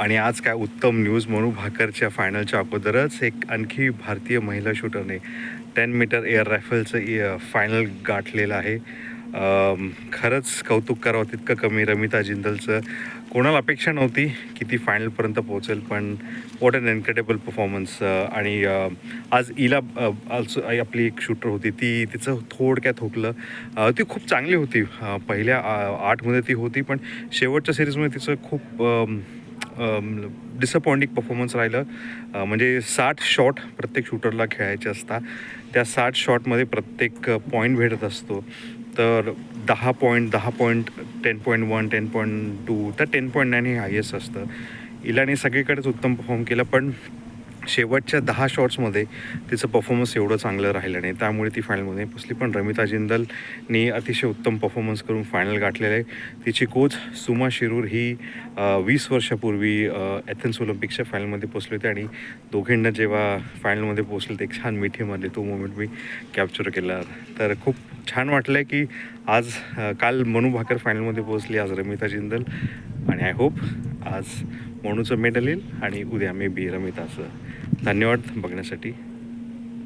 आणि आज काय उत्तम न्यूज म्हणू? भाकरच्या फायनलच्या अगोदरच एक आणखी भारतीय महिला शूटरने टेन मीटर एअर रायफलचं फायनल गाठलेलं आहे. खरंच कौतुक करावं तितकं कमी. रमिता जिंदलचं कोणाला अपेक्षा नव्हती की ती फायनलपर्यंत पोहोचेल पण वॉट अन इन्क्रेडिबल परफॉर्मन्स आणि आज इला आपली एक शूटर होती. ती तिचं थोडक्यात हुकलं. ती खूप चांगली होती. पहिल्या आठमध्ये ती होती पण शेवटच्या सिरीजमध्ये तिचं खूप डिसअपॉइंटिंग परफॉर्मन्स राहिलं. म्हणजे साठ शॉट प्रत्येक शूटरला खेळायचे असतात. त्या साठ शॉटमध्ये प्रत्येक पॉईंट भेटत असतो. तर दहा पॉईंट दहा point ten point one ten point two तर टेन पॉईंट नाईन हे हायेस्ट असतं. इलाने सगळीकडेच उत्तम परफॉर्म केलं पण शेवटच्या दहा शॉट्समध्ये तिचं परफॉर्मन्स एवढं चांगलं राहिलं नाही. त्यामुळे ती फायनलमध्ये पोचली. पण रमिता जिंदलनी अतिशय उत्तम परफॉर्मन्स करून फायनल गाठलेलं आहे. तिची कोच सुमा शिरूर ही वीस वर्षापूर्वी एथेन्स ऑलिम्पिकच्या फायनलमध्ये पोचले होते आणि दोघींना जेव्हा फायनलमध्ये पोचले ते एक छान मिठीमध्ये तो मोमेंट मी कॅप्चर केला. तर खूप छान वाटलं आहे की आज काल मनू भाकर फायनलमध्ये पोचली आज रमिता जिंदल. आणि आय होप आज मोनूचं मेडल येईल आणि उद्या मे बी रमिताचं. धन्यवाद बघण्यासाठी.